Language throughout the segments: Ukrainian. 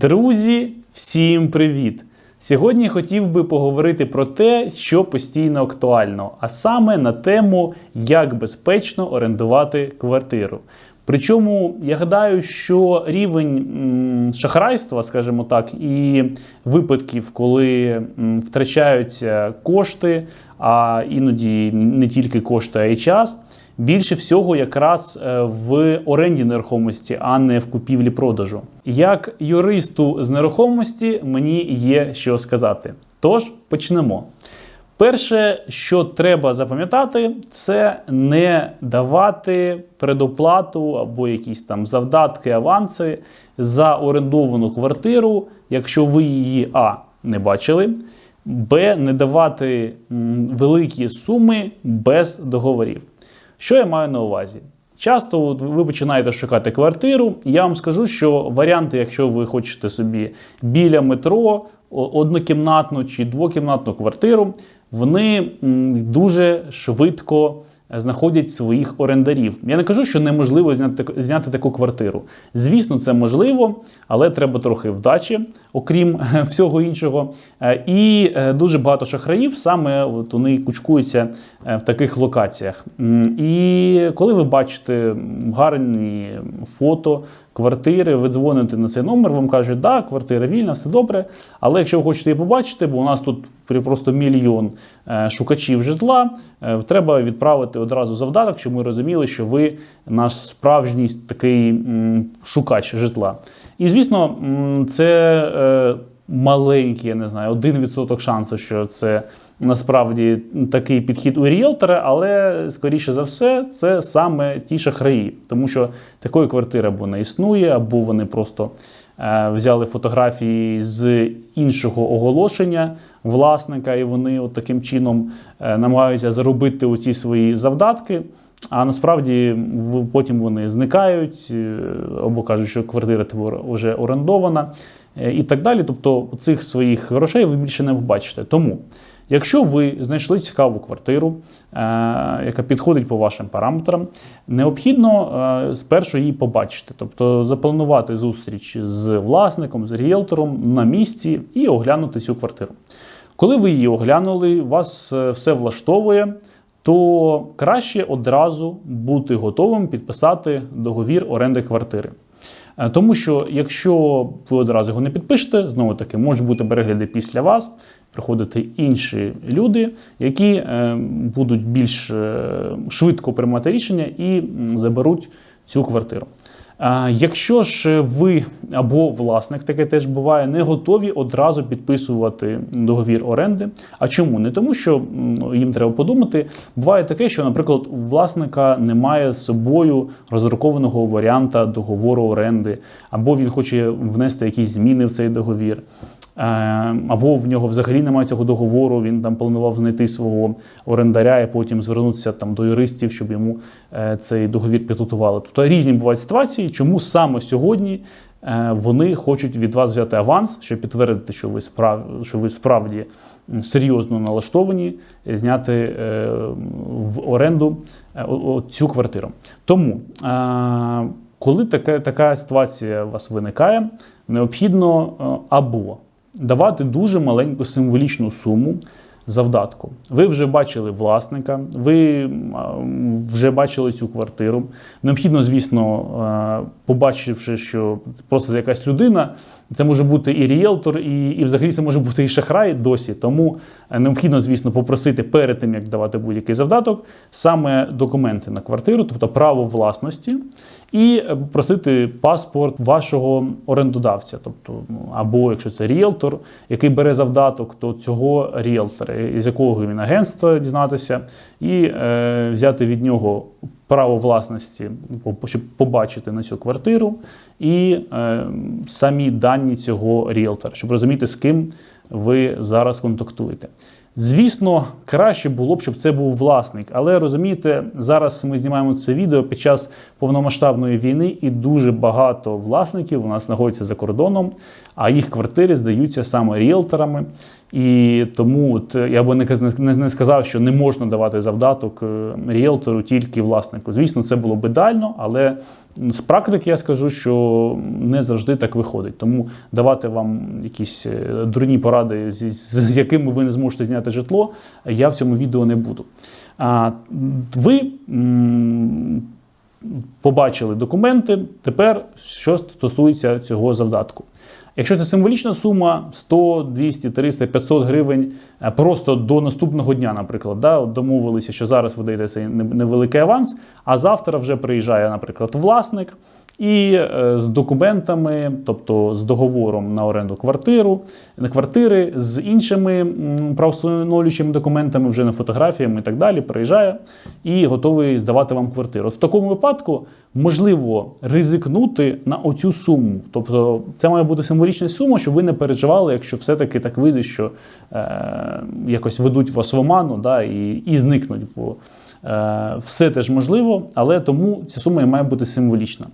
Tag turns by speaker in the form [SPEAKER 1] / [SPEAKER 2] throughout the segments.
[SPEAKER 1] Друзі, всім привіт! Сьогодні хотів би поговорити про те, що постійно актуально, а саме на тему, як безпечно орендувати квартиру. Причому я гадаю, що рівень шахрайства, скажімо так, і випадків, коли втрачаються кошти, а іноді не тільки кошти, а й час. Більше всього якраз е, в оренді нерухомості, а не в купівлі-продажу. Як юристу з нерухомості мені є що сказати. Тож почнемо. Перше, що треба запам'ятати, це не давати предоплату або якісь там завдатки, аванси за орендовану квартиру, якщо ви її А не бачили, Б не давати великі суми без договорів. Що я маю на увазі? Часто ви починаєте шукати квартиру. Я вам скажу, що варіанти, якщо ви хочете собі біля метро, однокімнатну чи двокімнатну квартиру, вони дуже швидко знаходять своїх орендарів. Я не кажу, що неможливо зняти, зняти таку квартиру. Звісно, це можливо, але треба трохи вдачі, окрім всього іншого. Е, І е, дуже багато шахраїв саме от вони кучкуються е, в таких локаціях. І коли ви бачите гарні фото квартири, ви дзвоните на цей номер, вам кажуть, да, квартира вільна, все добре. Але якщо ви хочете її побачити, бо у нас тут просто мільйон е, шукачів житла, е, треба відправити одразу завдаток, щоб ми розуміли, що ви наш справжній такий шукач житла. І звісно, це е, маленький, я не знаю, 1% шансу, що це насправді такий підхід у ріелтора, але скоріше за все, це саме ті шахраї, тому що такої квартири або не існує, або вони просто е, взяли фотографії з іншого оголошення власника, і вони от таким чином е, намагаються заробити оці свої завдатки. А насправді потім вони зникають е, або кажуть, що квартира тепер вже орендована і так далі. Тобто цих своїх грошей ви більше не побачите. Тому, якщо ви знайшли цікаву квартиру, е, яка підходить по вашим параметрам, необхідно е, спершу її побачити, тобто запланувати зустріч з власником, з ріелтором на місці і оглянути цю квартиру. Коли ви її оглянули, вас е, все влаштовує, то краще одразу бути готовим підписати договір оренди квартири. Тому що якщо ви одразу його не підпишете, знову таки можуть бути перегляди після вас, приходити інші люди, які е, будуть більш е, швидко приймати рішення і заберуть цю квартиру. Якщо ж ви або власник, таке теж буває, не готові одразу підписувати договір оренди. А чому? Не тому, що їм треба подумати. Буває таке, що, наприклад, у власника немає з собою роздрукованого варіанта договору оренди, або він хоче внести якісь зміни в цей договір. Е, Або в нього взагалі немає цього договору, він там планував знайти свого орендаря і потім звернутися там до юристів, щоб йому е, цей договір підготували. Тобто різні бувають ситуації, чому саме сьогодні е, вони хочуть від вас взяти аванс, щоб підтвердити, що ви справ, що ви справді серйозно налаштовані е, зняти в оренду цю квартиру. Тому, коли така, така ситуація у вас виникає, необхідно або давати дуже маленьку символічну суму завдатку. Ви вже бачили власника, ви вже бачили цю квартиру. Необхідно, звісно, е, побачивши, що просто якась людина, це може бути і ріелтор, і, і взагалі це може бути і шахрай досі. Тому е, необхідно, звісно, попросити перед тим, як давати будь-який завдаток, саме документи на квартиру, тобто право власності, і просити паспорт вашого орендодавця, тобто ну, або якщо це ріелтор, який бере завдаток, то цього ріелтора, з якого він агентства дізнатися, і е, взяти від нього право власності, щоб побачити на цю квартиру, і е, самі дані цього ріелтора, щоб розуміти, з ким ви зараз контактуєте. Звісно, краще було б, щоб це був власник. Але розумієте, зараз ми знімаємо це відео під час повномасштабної війни, і дуже багато власників у нас знаходяться за кордоном, а їх квартири здаються саме ріелторами. І тому от я би не, не, сказав, що не можна давати завдаток е, ріелтору тільки власнику. Звісно, це було б ідеально, але з практики я скажу, що не завжди так виходить. Тому давати вам якісь е, дурні поради, з, з з якими ви не зможете зняти житло, я в цьому відео не буду. А ви м, побачили документи. Тепер що стосується цього завдатку. Якщо це символічна сума 100, 200, 300, 500 гривень е, просто до наступного дня, наприклад, да, домовилися, що зараз ви даєте цей невеликий аванс, а завтра вже приїжджає, наприклад, власник і е, з документами, тобто з договором на оренду квартиру, квартири, з іншими м, правовстановлюючими документами, вже не фотографіями і так далі, приїжджає і готовий здавати вам квартиру. В такому випадку можливо ризикнути на оцю суму. Тобто це має бути символічна сума, щоб ви не переживали, якщо все-таки так вийде, що е, якось ведуть вас в оману да, і, і зникнуть. Бо все теж можливо, але тому ця сума і має бути символічна.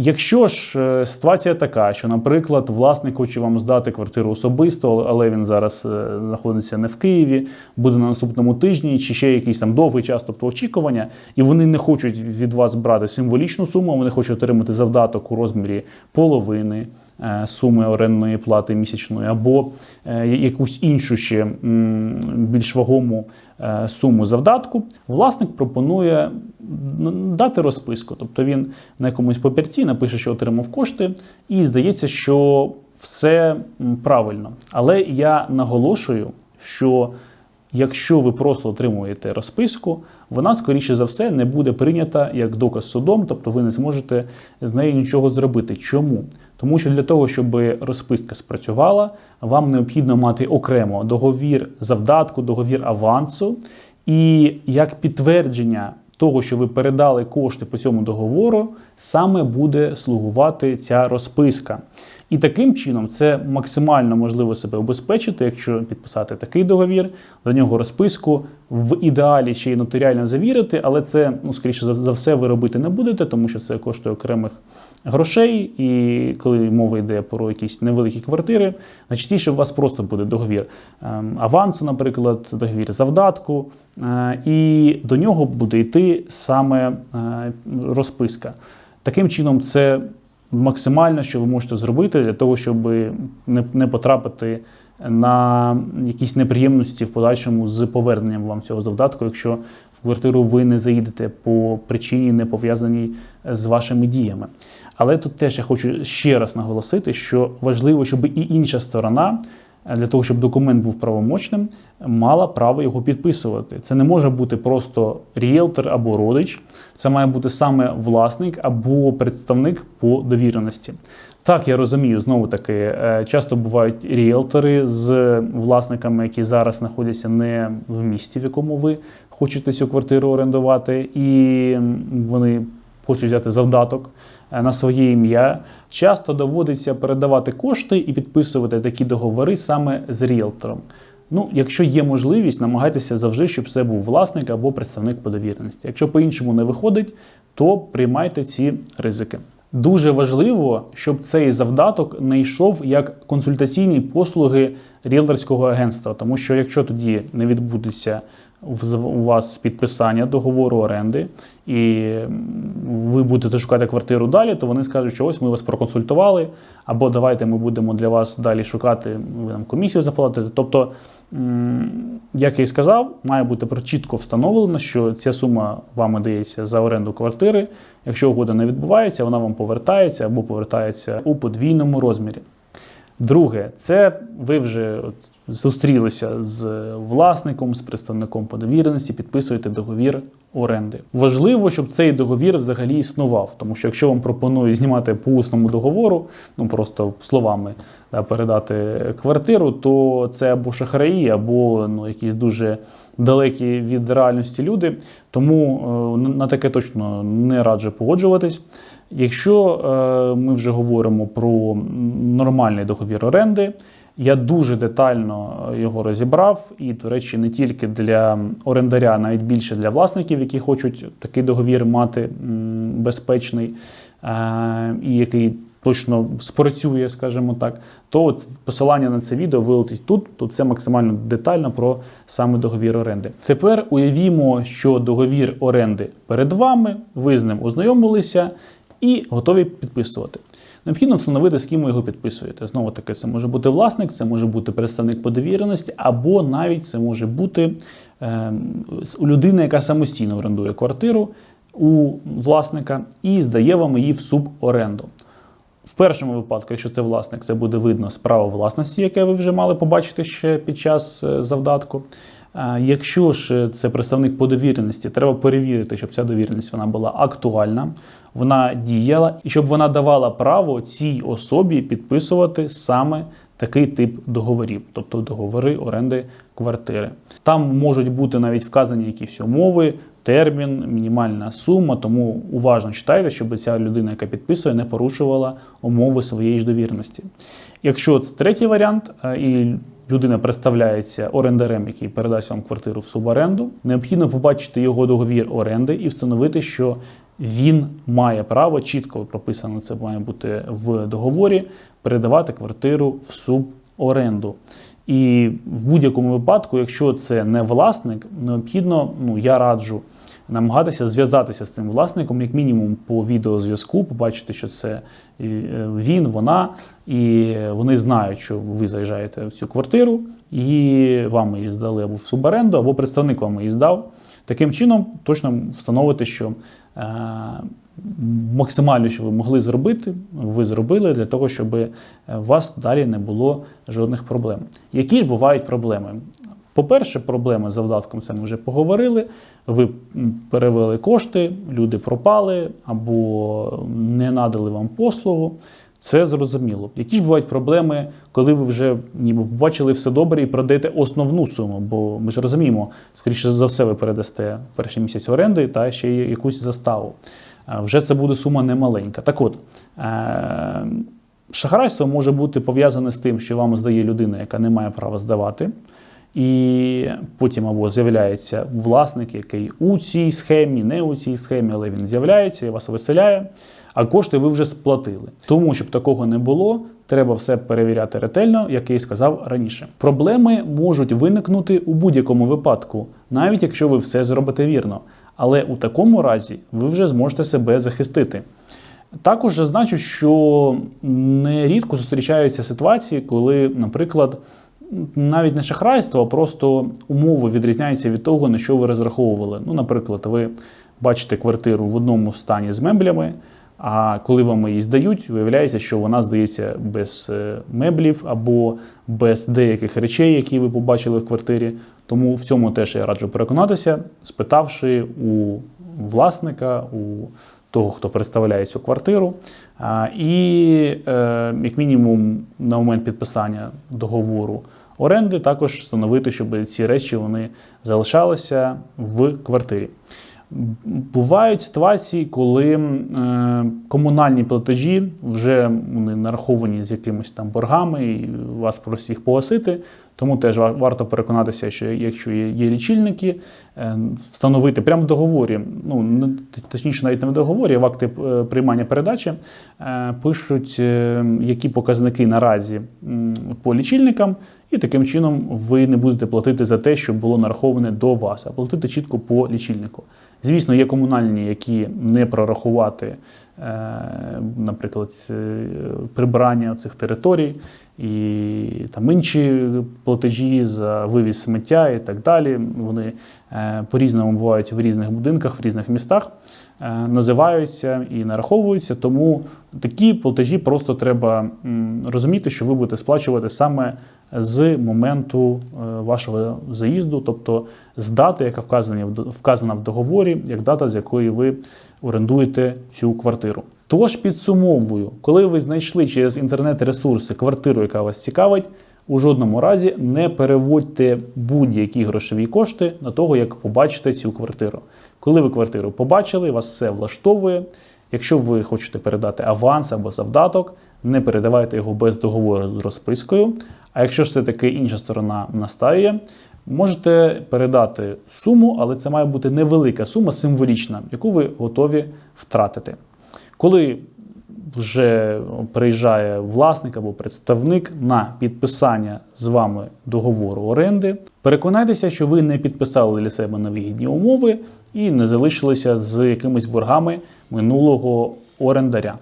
[SPEAKER 1] Якщо ж е, ситуація така, що, наприклад, власник хоче вам здати квартиру особисто, але він зараз е, знаходиться не в Києві, буде на наступному тижні, чи ще якийсь там довгий час, тобто очікування, і вони не хочуть від вас брати символічну суму, вони хочуть отримати завдаток у розмірі половини е, суми орендної плати місячної, або е, якусь іншу ще більш вагому е, суму завдатку, власник пропонує дати розписку. Тобто він на якомусь папірці напише, що отримав кошти, і здається, що все правильно. Але я наголошую, що якщо ви просто отримуєте розписку, вона, скоріше за все, не буде прийнята як доказ судом, тобто ви не зможете з нею нічого зробити. Чому? Тому що для того, щоб розписка спрацювала, вам необхідно мати окремо договір завдатку, договір авансу, і як підтвердження того, що ви передали кошти по цьому договору, саме буде слугувати ця розписка. І таким чином це максимально можливо себе обезпечити, якщо підписати такий договір, до нього розписку в ідеалі ще й нотаріально завірити, але це, ну, скоріше за- все, ви робити не будете, тому що це коштує окремих грошей. І коли мова йде про якісь невеликі квартири, найчастіше у вас просто буде договір ем, авансу, наприклад, договір завдатку, е, і до нього буде йти саме е, розписка. Таким чином, це максимально, що ви можете зробити для того, щоб не, не потрапити на якісь неприємності в подальшому з поверненням вам цього завдатку, якщо в квартиру ви не заїдете по причині, не пов'язаній з вашими діями. Але тут теж я хочу ще раз наголосити, що важливо, щоб і інша сторона. е, Для того, щоб документ був правомочним, мала право його підписувати. Це не може бути просто ріелтор або родич. Це має бути саме власник або представник по довіреності. Так, я розумію, знову таки, е, часто бувають ріелтори з власниками, які зараз знаходяться не в місті, в якому ви хочете цю квартиру орендувати, і вони хочуть взяти завдаток е, на своє ім'я. Часто доводиться передавати кошти і підписувати такі договори саме з ріелтором. Ну, якщо є можливість, намагайтеся завжди, щоб це був власник або представник по довіреності. Якщо по-іншому не виходить, то приймайте ці ризики. Дуже важливо, щоб цей завдаток не йшов як консультаційні послуги ріелторського агентства, тому що якщо тоді не відбудеться у вас підписання договору оренди, і ви будете шукати квартиру далі, то вони скажуть, що ось ми вас проконсультували, або давайте ми будемо для вас далі шукати, ви нам комісію заплатите. Тобто, як я і сказав, має бути чітко встановлено, що ця сума вам дається за оренду квартири. Якщо угода не відбувається, вона вам повертається або повертається у подвійному розмірі. Друге, це ви вже от зустрілися з власником, з представником по довіреності, підписуєте договір оренди. Важливо, щоб цей договір взагалі існував, тому що якщо вам пропонують знімати по усному договору, ну просто словами да, передати квартиру, то це або шахраї, або ну, якісь дуже далекі від реальності люди. Тому е, на таке точно не раджу погоджуватись. Якщо е, ми вже говоримо про нормальний договір оренди, Я дуже детально його розібрав, і, до речі, не тільки для орендаря, навіть більше для власників, які хочуть такий договір мати безпечний е, і який точно спрацює, скажімо так. То от посилання на це відео вилетить тут. Тут це максимально детально про саме договір оренди. Тепер уявімо, що договір оренди перед вами, ви з ним ознайомилися і готові підписувати. Необхідно встановити, з ким ви його підписуєте. Знову таки, це може бути власник, це може бути представник по довіреності, або навіть це може бути е, людина, яка самостійно орендує квартиру у власника і здає вам її в суборенду. В першому випадку, якщо це власник, це буде видно з права власності, яке ви вже мали побачити ще під час е, завдатку. Якщо ж це представник по довіреності, треба перевірити, щоб ця довіреність вона була актуальна, вона діяла, і щоб вона давала право цій особі підписувати саме такий тип договорів, тобто договори оренди квартири. Там можуть бути навіть вказані якісь умови, термін, мінімальна сума, тому уважно читайте, щоб ця людина, яка підписує, не порушувала умови своєї ж довіреності. Якщо це третій варіант, е, і людина представляється орендарем, який передасть вам квартиру в суборенду, необхідно побачити його договір оренди і встановити, що він має право, чітко прописано це має бути в договорі, передавати квартиру в суборенду. І в будь-якому випадку, якщо це не власник, необхідно, ну я раджу намагатися зв'язатися з цим власником, як мінімум, по відеозв'язку, побачити, що це е, він, вона, і вони знають, що ви заїжджаєте в цю квартиру, і вам її здали або в суборенду, або представник вам її здав. Таким чином, точно встановити, що е, максимально, що ви могли зробити, ви зробили для того, щоб у вас далі не було жодних проблем. Які ж бувають проблеми? По-перше, проблеми з завдатком це ми вже поговорили. Ви перевели кошти, люди пропали або не надали вам послугу. Це зрозуміло. Які ж бувають проблеми, коли ви вже ніби побачили все добре і продаєте основну суму? Бо ми ж розуміємо, скоріше за все, ви передасте перший місяць оренди та ще якусь заставу. Вже це буде сума немаленька. Так от. Е, шахрайство може бути пов'язане з тим, що вам здає людина, яка не має права здавати. І потім або з'являється власник, який у цій схемі, не у цій схемі, але він з'являється і вас виселяє, а кошти ви вже сплатили. Тому, щоб такого не було, треба все перевіряти ретельно, як я і сказав раніше. Проблеми можуть виникнути у будь-якому випадку, навіть якщо ви все зробите вірно. Але у такому разі ви вже зможете себе захистити. Також зазначу, що нерідко зустрічаються ситуації, коли, наприклад, навіть не шахрайство, а просто умови відрізняються від того, на що ви розраховували. Ну, наприклад, ви бачите квартиру в одному стані з меблями, а коли вам її здають, виявляється, що вона здається без е, меблів або без деяких речей, які ви побачили в квартирі. Тому в цьому теж я раджу переконатися, спитавши у власника, у того, хто представляє цю квартиру. І, е, як мінімум, на момент підписання договору оренди, також встановити, щоб ці речі вони залишалися в квартирі. Бувають ситуації, коли е, комунальні платежі вже вони нараховані з якимись там боргами, і вас просять їх погасити. Тому теж варто переконатися, що якщо є, лічильники, е, встановити прямо в договорі, ну точніше, навіть не в договорі, а в акти е, приймання передачі е, пишуть, які показники наразі по лічильникам. І таким чином ви не будете платити за те, що було нараховане до вас, а платити чітко по лічильнику. Звісно, є комунальні, які не прорахувати, е, наприклад, е, прибирання цих територій і там інші платежі за вивіз сміття і так далі. Вони е, по-різному бувають в різних будинках, в різних містах, називаються і нараховуються. Тому такі платежі просто треба розуміти, що ви будете сплачувати саме з моменту е, вашого заїзду, тобто з дати, яка вказана вказана в договорі, як дата, з якої ви орендуєте цю квартиру. Тож підсумовую, коли ви знайшли через інтернет-ресурси квартиру, яка вас цікавить, у жодному разі не переводьте будь-які грошові кошти на того, як побачите цю квартиру. Коли ви квартиру побачили, вас все влаштовує. Якщо ви хочете передати аванс або завдаток, не передавайте його без договору з розпискою. А якщо ж все-таки інша сторона настає, можете передати суму, але це має бути невелика сума, символічна, яку ви готові втратити. Коли вже приїжджає власник або представник на підписання з вами договору оренди, переконайтеся, що ви не підписали для себе невигідні умови і не залишилися з якимись боргами минулого орендаря.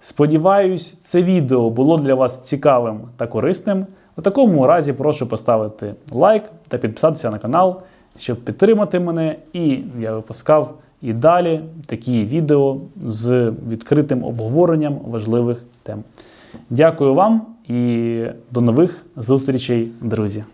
[SPEAKER 1] Сподіваюсь, це відео було для вас цікавим та корисним. У такому разі прошу поставити лайк та підписатися на канал, щоб підтримати мене, і я випускав і далі такі відео з відкритим обговоренням важливих тем. Дякую вам і до нових зустрічей, друзі!